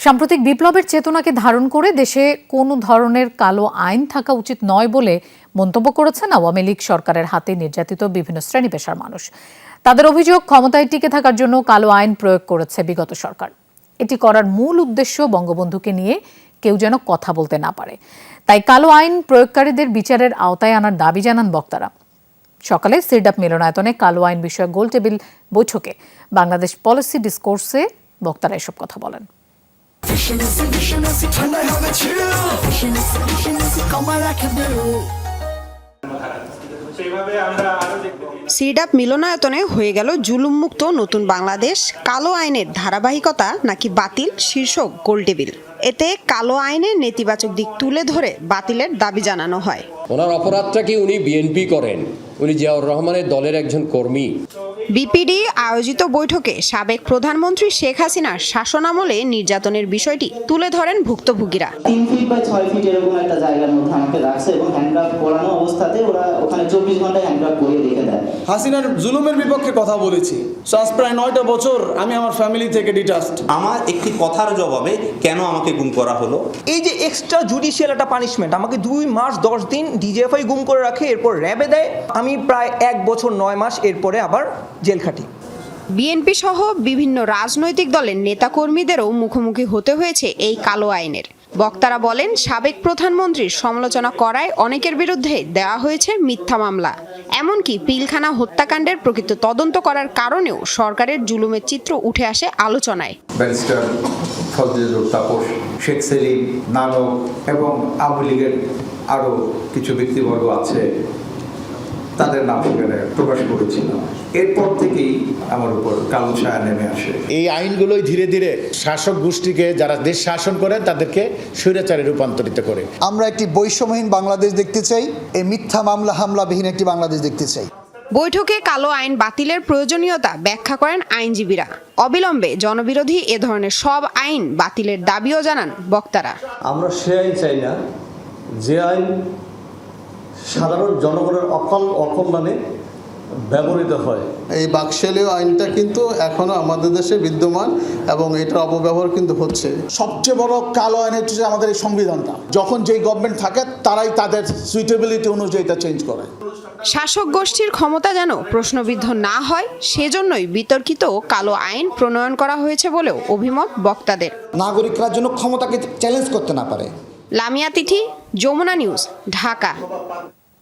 সাম্প্রতিক বিপ্লবের চেতনাকে ধারণ করে দেশে কোনো ধরনের কালো আইন থাকা উচিত নয় বলে মন্তব্য করেছেন আওয়ামী লীগ সরকারের হাতে নির্যাতিত বিভিন্ন শ্রেণি পেশার মানুষ। তাদের অভিযোগ, ক্ষমতায় টিকে থাকার জন্য কালো আইন প্রয়োগ করেছে বিগত সরকার। এটি করার মূল উদ্দেশ্য বঙ্গবন্ধুকে নিয়ে কেউ যেন কথা বলতে না পারে। তাই কালো আইন প্রয়োগকারীদের বিচারের আওতায় আনার দাবি জানান বক্তারা। সকালে সিরডাপ মিলনায়তনে কালো আইন বিষয়ক গোল টেবিল বৈঠকে বাংলাদেশ পলিসি ডিসকোর্সে বক্তারা এসব কথা বলেন। সেইভাবে আমরা আরও দেখব সিডাপ মিলনায়তনে হয়ে গেল জুলুমমুক্ত নতুন বাংলাদেশ। কালো আইনের ধারাবাহিকতা নাকি বাতিল? শীর্ষক গোলটেবিল এতে কালো আইনের নেতিবাচক দিক তুলে ধরে বাতিলের দাবি জানানো হয়। ওনার অপরাধটা কি উনি বিএনপি করেন? উনি জিয়াউর রহমানের দলের একজন কর্মী। বিপিডি আয়োজিত বৈঠকে সাবেক প্রধানমন্ত্রী শেখ হাসিনার শাসনামলে নির্যাতনের বিষয়টি তুলে ধরেন ভুক্তভোগীরা। তিন ফিট বা ছয় ফিট এরকম একটা জায়গার মধ্যে আমাকে রাখছে এবং হ্যান্ডকাপ পরানো অবস্থাতে ওরা চব্বিশ ঘন্টায় রেখে দেয়। হাসিনার জুলুমের বিপক্ষে কথা বলেছি। আজ প্রায় নয়টা বছর আমি আমার ফ্যামিলি থেকে ডিটাচড আমার একটি কথার জবাবে কেন আমাকে গুম করা হলো? এই যে এক্সট্রা জুডিশিয়াল একটা পানিশমেন্ট আমাকে দুই মাস দশ দিন ডিজিএফআই গুম করে রাখে এরপর র্যাবে দেয়। আমি প্রায় এক বছর নয় মাস এরপরে আবার জেল খাটি। বিএনপি সহ বিভিন্ন রাজনৈতিক দলের নেতাকর্মীদেরও মুখোমুখি হতে হয়েছে এই কালো আইনের। বক্তারা বলেন, সাবেক প্রধানমন্ত্রীর সমালোচনা করায় অনেকের বিরুদ্ধে দেওয়া হয়েছে মিথ্যা মামলা। এমনকি পিলখানা হত্যাকাণ্ডের প্রকৃত তদন্ত করার কারণেও সরকারের জুলুমের চিত্র উঠে আসে আলোচনায়। শেখ সেলিম, নানক এবং আওয়ামী লীগের আরও কিছু ব্যক্তিবর্গ আছে। তাদের নাম প্রকাশ করেছিলাম এরপর থেকেই আমার উপর কালো ছায়া নেমে আসে। এই আইনগুলোই ধীরে ধীরে শাসক গোষ্ঠীকে যারা দেশ শাসন করে তাদেরকে স্বৈরাচারে রূপান্তরিত করে। আমরা একটি বৈষম্যহীন বাংলাদেশ দেখতে চাই এই মিথ্যা মামলা হামলাবিহীন একটি বাংলাদেশ দেখতে চাই। বৈঠকে কালো আইন বাতিলের প্রয়োজনীয়তা ব্যাখ্যা করেন আইনজীবীরা। অবিলম্বে জনবিরোধী এ ধরনের সব আইন বাতিলের দাবিও জানান বক্তারা। আমরা সে আইন চাই না যে আইন সাধারণ জনগণের অকল অকল্যাণে ব্যবহৃত হয়। এই বাকশালীয় আইনটা কিন্তু এখনও আমাদের দেশে বিদ্যমান এবং এটার অপব্যবহার কিন্তু হচ্ছে। সবচেয়ে বড় কালো আইন হচ্ছে আমাদের এই সংবিধানটা। যখন যেই গভর্নমেন্ট থাকে তারাই তাদের সুইটেবিলিটি অনুযায়ী এটা চেঞ্জ করে। শাসক গোষ্ঠীর ক্ষমতা যেন প্রশ্নবিদ্ধ না হয় সেজন্যই বিতর্কিত কালো আইন প্রণয়ন করা হয়েছে বলেও অভিমত বক্তাদের। নাগরিকরা যেন ক্ষমতাকে চ্যালেঞ্জ করতে না পারে। লামিয়া তিথি যমুনা নিউজ ঢাকা।